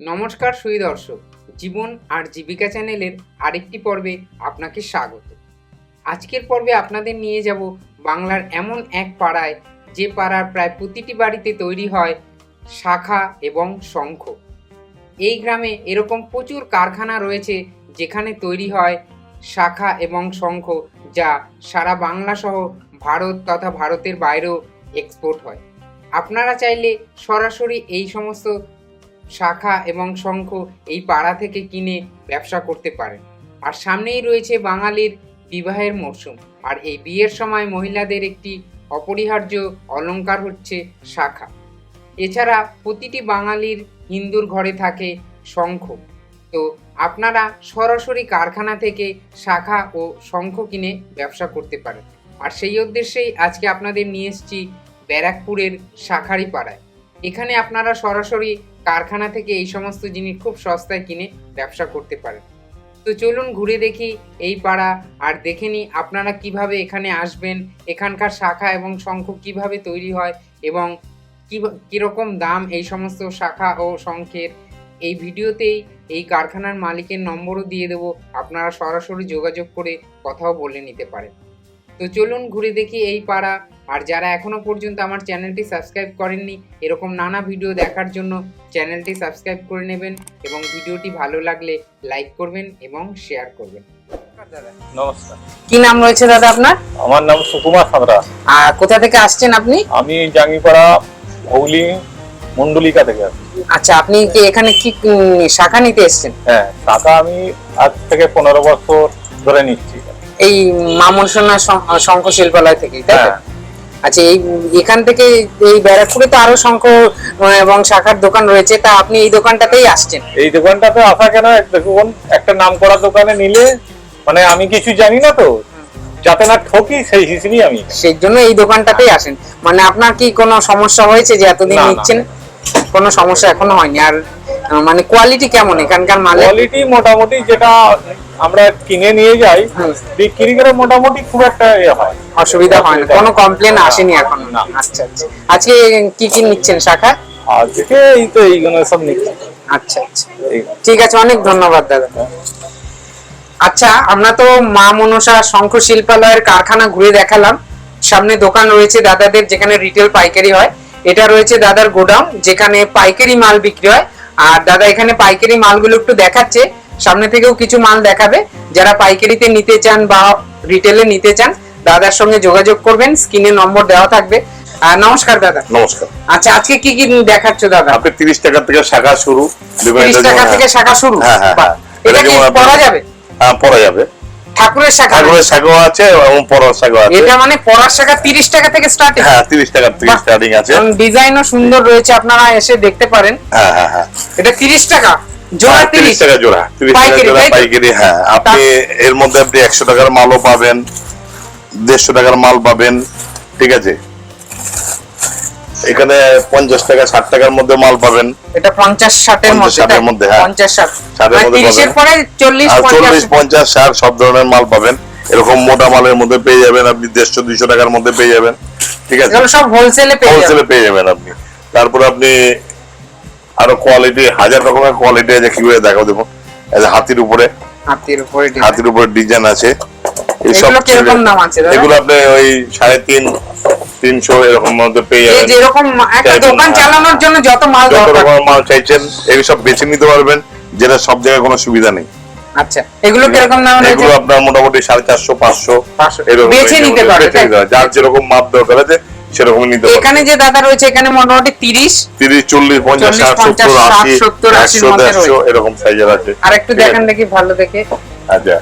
নমস্কার সুই দর্শক, জীবন আর জীবিকা চ্যানেলের আরেকটি পর্বে আপনাকে স্বাগত। আজকের পর্বে আপনাদের নিয়ে যাব বাংলার এমন এক পাড়ায়, যে পাড়ার প্রায় প্রতিটি বাড়িতে তৈরি হয় শাখা এবং শঙ্খ। এই গ্রামে এরকম প্রচুর কারখানা রয়েছে, যেখানে তৈরি হয় শাখা এবং শঙ্খ, যা সারা বাংলা সহ ভারত তথা ভারতের বাইরেও এক্সপোর্ট হয়। আপনারা চাইলে সরাসরি এই সমস্ত শাখা এবং শঙ্খ এই পাড়া থেকে কিনে ব্যবসা করতে পারেন। আর সামনেই রয়েছে বাঙালির বিবাহের মরশুম। আর এই বিয়ের সময় মহিলাদের একটি অপরিহার্য অলংকার হচ্ছে শাখা। এছাড়া প্রতিটি বাঙালির হিন্দুর ঘরে থাকে শঙ্খ। তো আপনারা সরাসরি কারখানা থেকে শাখা ও শঙ্খ কিনে ব্যবসা করতে পারেন। আর সেই উদ্দেশ্যেই আজকে আপনাদের নিয়ে এসছি ব্যারাকপুরের শাখারি পাড়ায় এখানে আপনারা সরাসরি কারখানা থেকে এই সমস্ত জিনিস খুব সস্তায় কিনে ব্যবসা করতে পারেন। তো চলুন ঘুরে দেখি এই পাড়া আর দেখে নিই আপনারা কীভাবে এখানে আসবেন, এখানকার শাখা এবং শঙ্খ কীভাবে তৈরি হয় এবং কি, কীরকম দাম এই সমস্ত শাখা ও শঙ্খের। এই ভিডিওতেই এই কারখানার মালিকের নম্বরও দিয়ে দেবো, আপনারা সরাসরি যোগাযোগ করে কথাও বলে নিতে পারেন। তো চলুন ঘুরে দেখি এই পাড়া। আর যারা এখনও পর্যন্ত আমার চ্যানেলটি সাবস্ক্রাইব করেননি এরকম নানা ভিডিও দেখার জন্য চ্যানেলটি সাবস্ক্রাইব করে নেবেন এবং ভিডিওটি ভালো লাগলে লাইক করবেন এবং শেয়ার করবেন। নমস্কার। কি নাম রয়েছে দাদা আপনার? আমার নাম সুকুমার সাঁতরা। আর কোথা থেকে আসছেন আপনি? আমি জাঙ্গিপাড়া হুগলি মন্ডলিকা থেকে আচ্ছা আপনি কি এখানে কি শাখা নিতে এসেছেন? হ্যাঁ টাকা আমি আজ থেকে পনেরো বছর ধরে নিচ্ছি। এই মামনসোনা শঙ্খ শিল্পালয় থেকে তাই হ্যাঁ। আচ্ছা এই এখান থেকে এই ব্যারাকপুরে তো আরও শঙ্খ এবং শাখার দোকান রয়েছে তা আপনি এই দোকানটাতেই আসছেন? এই দোকানটাতে আসা কেন? দেখুন একটা নাম করা দোকানে নিলে মানে আমি কিছু জানি না তো যাতে না ঠকি সেই হিসেবেই আমি। সেই জন্য এই দোকানটাতেই আসেন। মানে আপনার কি কোনো সমস্যা হয়েছে যে এতদিন। নিচ্ছেন? কোনো সমস্যা এখনও হয়নি? আর মানে কোয়ালিটি কেমন এখানকার মালে কোয়ালিটি মোটামুটি যেটা আমরা কিনে নিয়ে যাই বিক্রি করে মোটামুটি খুব একটা ইয়ে হয়। অসুবিধা হয় না। কোনো কমপ্লেন আসেনি এখনও না। আচ্ছা আচ্ছা। আজকে কি কি নিচ্ছেন শাখা? আজকে এই তো এইগুলো সব নিচ্ছি। আচ্ছা আচ্ছা। ঠিক আছে অনেক ধন্যবাদ দাদা। আচ্ছা আমরা তো মা মনসা শঙ্খ শিল্পালয়ের কারখানা ঘুরে দেখালাম। সামনে দোকান রয়েছে দাদাদের যেখানে রিটেল পাইকারি হয়। এটা রয়েছে দাদার গোডাউন যেখানে পাইকারি মাল বিক্রি হয়। আর দাদা এখানে পাইকারি মালগুলো একটু দেখাচ্ছে। সামনে থেকেও কিছু মাল দেখাবে। যারা পাইকারিতে নিতে চান বা রিটেলে নিতে চান দাদার সঙ্গে যোগাযোগ করবেন স্ক্রিনে নম্বর দেওয়া থাকবে। নমস্কার দাদা। নমস্কার। আচ্ছা আজকে কি কি দেখাচ্ছ দাদা? আপনি তিরিশ টাকা থেকে শাখা শুরু বিভিন্ন তিরিশ টাকা থেকে শাখা শুরু? হ্যাঁ হ্যাঁ হ্যাঁ। এটা কি পড়া যাবে? হ্যাঁ পড়া যাবে। ঠাকুরের শাখা? ঠাকুরের আছে এবং পড়ার আছে। এটা মানে পড়ার শাখা তিরিশ টাকা থেকে স্টার্ট হ্যাঁ তিরিশ টাকা থেকে। স্টার্টিং আছে। ডিজাইনও সুন্দর রয়েছে আপনারা এসে দেখতে পারেন। হ্যাঁ হ্যাঁ হ্যাঁ। এটা তিরিশ টাকা? জোড়া হ্যাঁ, তিরিশ। তিরিশ টাকা জোড়া তিরিশ টাকা জোড়া পাইকারি হ্যাঁ। আপনি এর মধ্যে আপনি একশো টাকার মালও পাবেন দেড়শো টাকার মাল পাবেন ঠিক আছে? এখানে পঞ্চাশ টাকা ষাট টাকার মধ্যে মাল পাবেন। এটা মধ্যে? মধ্যে, হ্যাঁ। মানে মধ্যে। পরে সব ধরনের মাল পাবেন। এরকম মোটা মালের মধ্যে পেয়ে যাবেন আপনি দেড়শো দুইশো টাকার মধ্যে পেয়ে যাবেন ঠিক আছে? এগুলো সব হোলসেলে পেয়ে যাবেন। হোলসেলে পেয়ে যাবেন আপনি। তারপর আপনি আরও কোয়ালিটি হাজার রকমের কোয়ালিটি আছে কি করে দেখাও এই হাতির উপরে হাতির উপরে হাতির উপরে ডিজাইন আছে। এইসব কীরকম দাম আছে এগুলো আপনি ওই সাড়ে তিন তিনশো এরকম মধ্যে পেয়ে যাবেন। যেরকম একটা দোকান। চালানোর জন্য যত মাল যত রকমের মাল চাইছেন এই সব বেছে নিতে পারবেন যেটা সব জায়গায় কোনো সুবিধা নেই। আচ্ছা এগুলো কীরকম দাম রয়েছে? এগুলো আপনার মোটামুটি সাড়ে চারশো পাঁচশো এরকম বেছে নিতে পারবে, বেছে নিতে পারবে। যার যেরকম মাপ দরকার আছে সেরকমই নিতে পারবে। এখানে যে দাদা রয়েছে এখানে মোটামুটি তিরিশ তিরিশ চল্লিশ পঞ্চাশ চল্লিশ, ষাট পঞ্চাশ, সত্তর ষাট, আশি সত্তর, আশির একশো মধ্যে দেড়শো রয়েছে। এরকম সাইজের আছে। আর একটু দেখেন দেখি ভালো দেখে। আচ্ছা।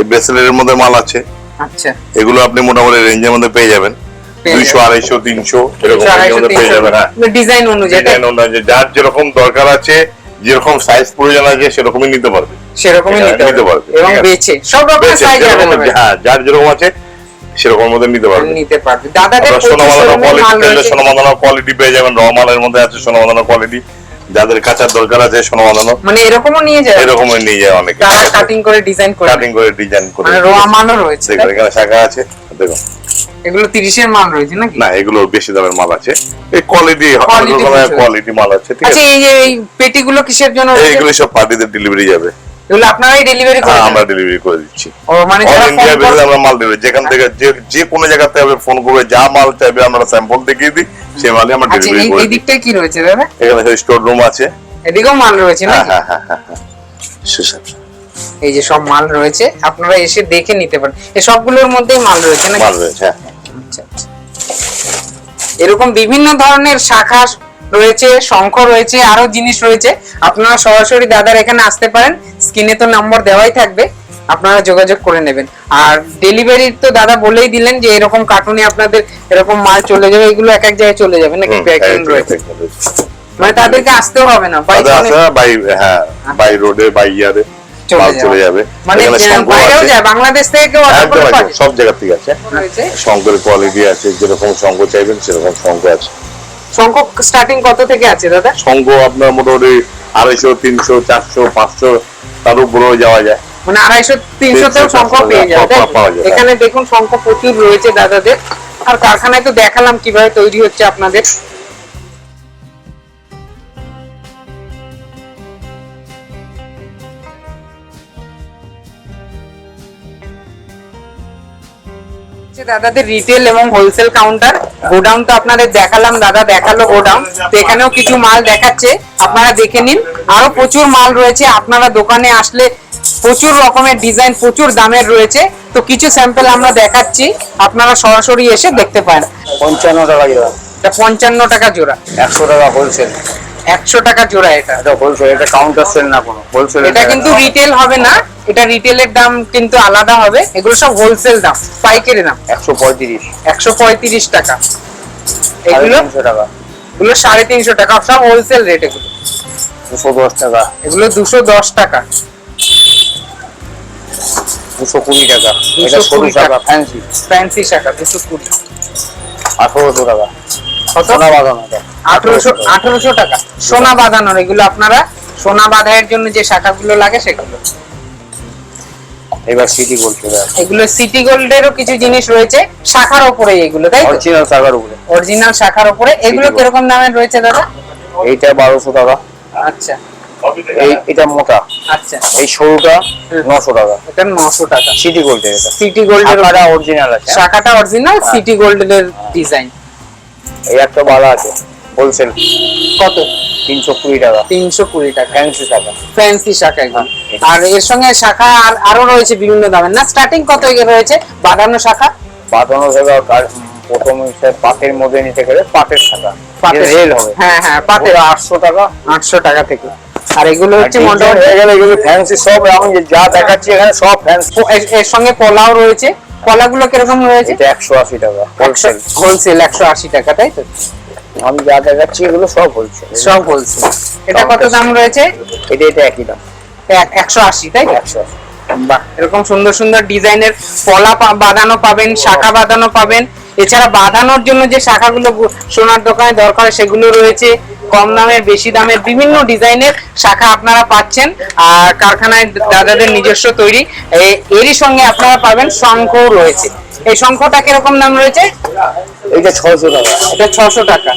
এই ব্রেসলেটের মধ্যে মাল আছে। আচ্ছা। এগুলো আপনি মোটামুটি রেঞ্জের মধ্যে পেয়ে যাবেন। দুইশো আড়াইশো তিনশো এরকম পেয়ে যাবেন হ্যাঁ। ডিজাইন অনুযায়ী। ডিজাইন অনুযায়ী। যার যেরকম দরকার আছে যেরকম সাইজ প্রয়োজন আছে সেরকমই নিতে পারবে। সেরকমই নিতে নিতে পারবে। পারবে, এবং ঠিক সব রকমের সাইজ হ্যাঁ যার যেরকম আছে সেরকম মধ্যে নিতে পারবে। নিতে পারবে। দাদাদের সোনামাদানা কোয়ালিটি। সোনামাদানা কোয়ালিটি পেয়ে যাবেন র মালের মধ্যে আছে সোনামাদানা কোয়ালিটি যাদের কাঁচার দরকার আছে সোনামাদানা মানে এরকমও নিয়ে যায়। এরকমই নিয়ে যায় অনেকে। তারা কাটিং করে ডিজাইন করে। কাটিং করে ডিজাইন করে। মানে রোয়া মালও রয়েছে তাই? এখানে শাখা আছে দেখো এগুলো তিরিশের মাল রয়েছে নাকি? না এগুলো বেশি দামের মাল আছে। এই কোয়ালিটি কোয়ালিটি মাল আছে ঠিক আচ্ছা আছে? এই যে এই পেটিগুলো কিসের জন্য? এইগুলো সব পার্টিদের ডেলিভারি যাবে। এগুলো আপনারাই ডেলিভারি করে হ্যাঁ আমরা ডেলিভারি করে দিচ্ছি। ও মানে যারা ইন্ডিয়া বেসে আমরা মাল দেবে। যেখান থেকে যে যে কোনো জায়গাতে আপনি ফোন করবে যা মাল চাইবে আমরা স্যাম্পল দেখিয়ে দিই সেই মালই আমরা আচ্ছা ডেলিভারি এই করে এই দিই দিকটায় কি রয়েছে দাদা? এখানে স্টোর রুম আছে। এদিকেও মাল রয়েছে হ্যাঁ নাকি হ্যাঁ হ্যাঁ হ্যাঁ। হ্যাঁ। এই যে সব মাল রয়েছে আপনারা এসে দেখে নিতে পারেন। এই সবগুলোর মধ্যেই মাল রয়েছে নাকি? মাল রয়েছে হ্যাঁ। আচ্ছা, আচ্ছা। এরকম বিভিন্ন ধরনের শাখা রয়েছে শঙ্খ রয়েছে আরও জিনিস রয়েছে। আপনারা সরাসরি দাদার এখানে আসতে পারেন। স্ক্রিনে তো নম্বর দেওয়াই থাকবে। আপনারা যোগাযোগ করে নেবেন। আর ডেলিভারি তো দাদা বলেই দিলেন যে এরকম কার্টুনে আপনাদের এরকম মাল চলে যাবে এগুলো এক এক জায়গায় চলে যাবে নাকি? প্যাকিং রয়েছে। মানে তাদেরকে আসতেও হবে না তাদের বাই হ্যাঁ বাই রোডে বাই ইয়ারে চলে মাল চলে যাবে। মানে এখানে আহ, শঙ্খ বাইরেও যায় বাংলাদেশ থেকে কেউ অর্ডার একদম করে একদম পাঠায়? সব জায়গা থেকে আছে। শঙ্করের কোয়ালিটি আছে যেরকম শঙ্খ চাইবেন সেরকম শঙ্খ আছে। শঙ্খ স্টার্টিং কত থেকে আছে দাদা? শঙ্খ আপনার মোটামুটি আড়াইশো তিনশো চারশো পাঁচশো তার উপরেও যাওয়া যায়। মানে আড়াইশো তিনশো, শঙ্খ চারশো, পেয়ে যাবে হ্যাঁ। এখানে দেখুন শঙ্খ প্রচুর রয়েছে দাদাদের। আর কারখানায় তো দেখালাম কীভাবে তৈরি হচ্ছে আপনাদের। হচ্ছে দাদাদের রিটেল এবং হোলসেল কাউন্টার গোডাউন তো আপনাদের দেখালাম দাদা দেখাল গোডাউন তো এখানেও কিছু মাল দেখাচ্ছে আপনারা দেখে নিন। আরও প্রচুর মাল রয়েছে আপনারা দোকানে আসলে প্রচুর রকমের ডিজাইন প্রচুর দামের রয়েছে। তো কিছু স্যাম্পল আমরা দেখাচ্ছি আপনারা সরাসরি এসে দেখতে পারেন। পঞ্চান্ন টাকা জোড়া। এটা পঞ্চান্ন টাকা জোড়া। একশো টাকা হোলসেল একশো টাকা জোড়া এটা। এটা হোলসেল এটা কাউন্টার সেল না কোনো হোলসেল এটা কিন্তু রিটেল হবে না এটা রিটেলের দাম কিন্তু আলাদা হবে। এগুলো সব হোলসেল দাম পাইকারি দাম। একশো পঁয়ত্রিশ। একশো পঁয়ত্রিশ টাকা। সাড়ে এগুলো তিনশো টাকা। এগুলো সাড়ে তিনশো টাকা সব হোলসেল রেট এগুলো। দুশো দশ টাকা। এগুলো দুশো দশ টাকা। দুশো কুড়ি টাকা। এটা 220 টাকা। টাকা ফ্যান্সি ফ্যান্সি দুশো কুড়ি। আঠারোশো টাকা। কত? আঠারোশো আঠারোশো। টাকা। সোনা বাঁধানোর এগুলো আপনারা সোনা বাঁধাইয়ের জন্য যে শাখাগুলো লাগে সেগুলো। এবার সিটি গোল্ড এগুলো সিটি গোল্ডেরও কিছু জিনিস রয়েছে শাখার ওপরে এগুলো তাই অরিজিনাল টাকার উপরে। অরিজিনাল শাখার ওপরে। এগুলো কীরকম দামের রয়েছে দাদা? এইটা বারোশো টাকা। আচ্ছা। এই এটা মোটা। আচ্ছা। এই সরুটা। নশো টাকা। এটা নশো টাকা। সিটি গোল্ডের এটা। সিটি গোল্ডের অরিজিনাল আছে? শাখাটা অরিজিনাল সিটি গোল্ডের ডিজাইন এই একটা বালা আছে হোলসেল কত? তিনশো কুড়ি টাকা। তিনশো কুড়ি টাকা। ফ্যান্সি টাকা ফ্যান্সি শাখা হ্যাঁ। আর এর সঙ্গে শাখা আর আরও রয়েছে বিভিন্ন দামের। না স্টার্টিং কত রয়েছে? বাঁধানো শাখা? বাঁধানো কার- প্রথম পাটের মধ্যে নিতে গেলে পাটের টাকা পাটের রেল হবে। হ্যাঁ হ্যাঁ পাটের। আটশো টাকা। আটশো টাকা থেকে। আর এগুলো হচ্ছে মোটামুটি হয়ে গেলে এগুলো ফ্যান্সি সব এখন যে যা দেখাচ্ছি এখানে সব ফ্যান্সি এর- সঙ্গে কলাও রয়েছে। কলাগুলো কীরকম রয়েছে? এটা একশো আশি টাকা হোলসেল হোলসেল একশো আশি টাকা তাই তো? আমি যা দেখাচ্ছি এগুলো সব হোলসেল সব হোলসেল এটা কত দাম রয়েছে? এটা এটা একই দাম। এক- একশো আশি তাই একশো আশি। বাহ এরকম সুন্দর সুন্দর ডিজাইনের পলা বাঁধানো পাবেন শাখা বাঁধানো পাবেন। এছাড়া বাঁধানোর জন্য যে শাখাগুলো সোনার দোকানে দরকার সেগুলো রয়েছে। কম দামের বেশি দামের বিভিন্ন ডিজাইনের শাখা আপনারা পাচ্ছেন। আর কারখানায় দাদাদের নিজস্ব তৈরি। এরই সঙ্গে আপনারা পাবেন শঙ্খ রয়েছে। এই শঙ্খটা কীরকম দাম রয়েছে? এইটা ছশো টাকা। এটা ছশো টাকা।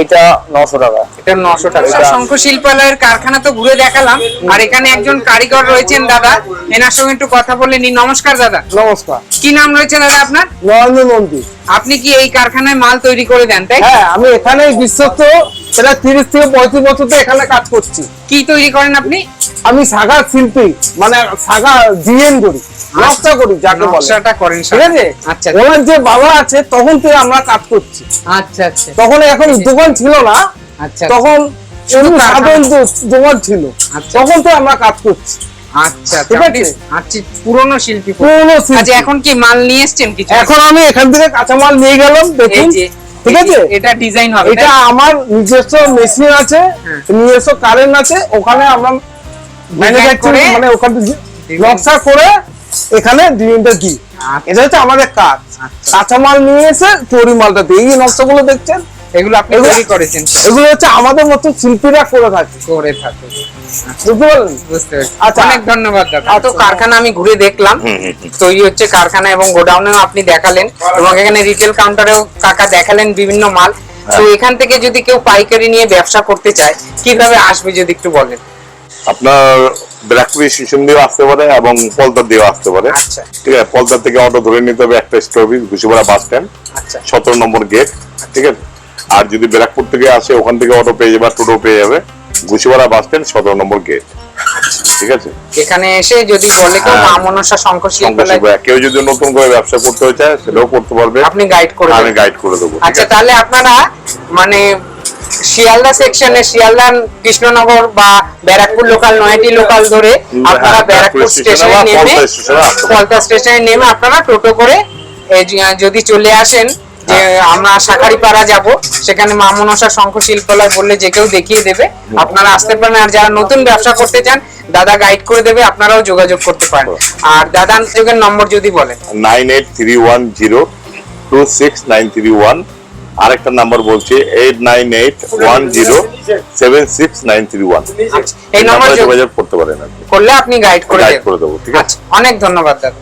এইটা নশো টাকা। এটা নশো টাকা। শঙ্খ শিল্পালয়ের কারখানা তো ঘুরে দেখালাম। আর এখানে একজন কারিগর রয়েছেন দাদা। এনার সঙ্গে একটু কথা বলে নি নমস্কার দাদা। নমস্কার। কি নাম রয়েছে দাদা আপনার? নরেন্দ্র মন্দির আপনি কি এই কারখানায় মাল তৈরি করে দেন তাই? হ্যাঁ আমি এখানে বিশ্বস্ত। এটা তিরিশ থেকে পঁয়ত্রিশ বছর ধরে এখানে কাজ করছি। কি তৈরি করেন আপনি? আমি সাগা শিল্পী মানে সাগা ডিএন করি। নকশা করি যাকে নকশাটা করেন ঠিক আছে? আচ্ছা। ওনার যে বাবা আছে তখন থেকে আমরা কাজ করছি। আচ্ছা আচ্ছা। তখন এখন দোকান ছিল না আচ্ছা। তখন শুধু সাধারণ দোকান ছিল আচ্ছা। তখন তো আমরা কাজ করছি। আচ্ছা ঠিক আপনি আছে? আচ্ছা পুরনো শিল্পী পুরোনো আচ্ছা শিল্পী এখন কি মাল নিয়ে এসেছেন কিছু? এখন আমি এখান থেকে কাঁচামাল নিয়ে গেলাম দেখুন। ঠিক আছে? এটা ডিজাইন হবে এটা আমার নিজস্ব মেশিন আছে হ্যাঁ। নিজস্ব কারেন্ট আছে ওখানে আমরা ম্যানুফ্যাকচারিং মানে ওখানে নকশা করে এখানে ডিজাইনটা আচ্ছা। এটা হচ্ছে আমাদের কাজ। আচ্ছা। কাঁচামাল নিয়ে এসে তৈরি মালটা দিই এই নকশাগুলো দেখছেন? এগুলো আপনি তৈরি করেছেন। এগুলো হচ্ছে আমাদের মতো শিল্পীরা করে থাকে। করে থাকে। বুঝতে আচ্ছা। অনেক ধন্যবাদ দাদা। তো কারখানা আমি ঘুরে দেখলাম। হুম, হুম, হুম। তৈরি হচ্ছে কারখানা এবং গোডাউনেও আপনি দেখালেন। এবং এখানে রিটেল কাউন্টারেও কাকা দেখালেন বিভিন্ন মাল। তো এখান থেকে যদি কেউ পাইকারি নিয়ে ব্যবসা করতে চায় কীভাবে আসবে যদি একটু বলেন? আপনার ব্যারাকপুর স্টেশন দিয়েও আসতে পারে এবং পলতার দিয়েও আসতে পারে। আচ্ছা। ঠিক আছে পলতার থেকে অটো ধরে নিতে হবে একটা স্টপেজ ঘুষিপাড়া বাস স্ট্যান্ড আচ্ছা। সতেরো নম্বর গেট ঠিক আছে? আর যদি ব্যারাকপুর থেকে আসে ওখান থেকে অটো পেয়ে যাবে টোটো পেয়ে যাবে ঘুষিপাড়া বাস স্ট্যান্ড সতেরো নম্বর গেট ঠিক আছে? এখানে এসে যদি বলে কেউ হ্যাঁ। মা মনসা কেউ যদি নতুন করে ব্যবসা করতে চায় সেটাও করতে পারবে। আপনি গাইড করে আমি গাইড করে দেবো আচ্ছা? তাহলে আপনারা মানে শিয়ালদা সেকশনে শিয়ালদা কৃষ্ণনগর বা ব্যারাকপুর লোকাল নয়টি লোকাল ধরে আপনারা হ্যাঁ, ব্যারাকপুর স্টেশনে নেমে পলতা স্টেশনে। পলতা স্টেশনে নেমে আপনারা টোটো করে যদি চলে আসেন যে আমরা শাখারিপাড়া যাব সেখানে মা মনসা শঙ্খ শিল্পালয় বললে যে কেউ দেখিয়ে দেবে। আপনারা আসতে পারেন আর যারা নতুন ব্যবসা করতে চান দাদা গাইড করে দেবে আপনারাও যোগাযোগ করতে পারেন। আর দাদা যোগের নম্বর যদি বলেন। Nine eight three one zero two six nine three one আরেকটা নাম্বার বলছি eight nine eight one zero seven six nine three one এই নম্বরে যোগাযোগ করতে পারেন করলে আপনি গাইড করে গাইড করে দেবো ঠিক আছে? আচ্ছা অনেক ধন্যবাদ দাদা।